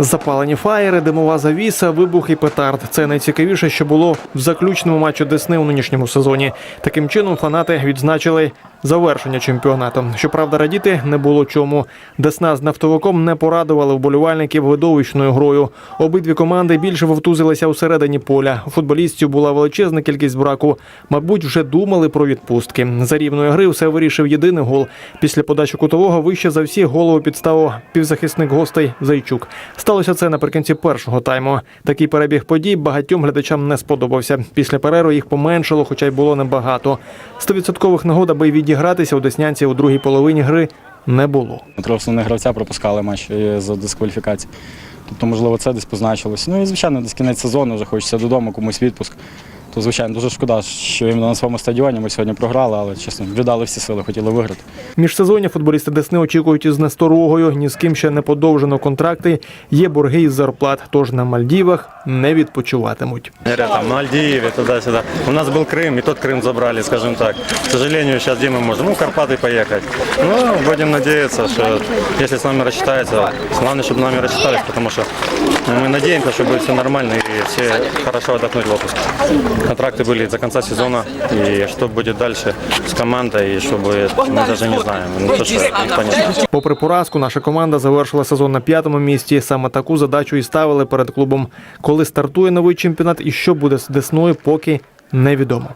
Запалені фаєри, димова завіса, вибух і петард. Це найцікавіше, що було в заключному матчі Десни у нинішньому сезоні. Таким чином фанати відзначили завершення чемпіонату. Щоправда, радіти не було чому. Десна з нафтовиком не порадували вболівальників видовищною грою. Обидві команди більше вовтузилися у середині поля. У футболістів була величезна кількість браку. Мабуть, вже думали про відпустки. За рівної гри все вирішив єдиний гол. Після подачі кутового вище за всіх голову підставив півзахисник гостей Зайчук. Сталося це наприкінці першого тайму. Такий перебіг подій багатьом глядачам не сподобався. Після перерву їх поменшало, хоча й було небагато. Стовідсоткових нагод, аби відігратися у деснянці у другій половині гри не було. Три основних гравця пропускали матч е, за дискваліфікації. Тобто, можливо, це десь позначилось. Ну і звичайно, десь кінець сезону вже хочеться додому, комусь відпуск То, звичайно, дуже шкода, що іменно на своєму стадіоні ми сьогодні програли, але чесно, віддали всі сили, хотіли виграти. Міжсезоння футболісти Десни очікують із насторогою. Ні з ким ще не подовжено контракти. Є борги із зарплат, тож на Мальдівах не відпочиватимуть. Говорят, там, Мальдивы, туда-сюда. У нас был Крым, и тот Крым забрали, скажем так. К сожалению, сейчас где мы можем? Ну, в Карпаты поехать. Ну, будем надеяться, что если с нами рассчитаются, главное, чтобы нами рассчитались, потому что ну, мы надеемся, что будет все нормально и все хорошо отдохнуть в отпуске. Контракты были до конца сезона, и что будет дальше с командой, и чтобы мы даже не знаем. Ну, то, что никто не знает. Попри поразку, наша команда завершила сезон на п'ятому місці. Саме таку задачу і ставили перед клубом. Коли стартує новий чемпіонат і що буде з Десною, поки невідомо.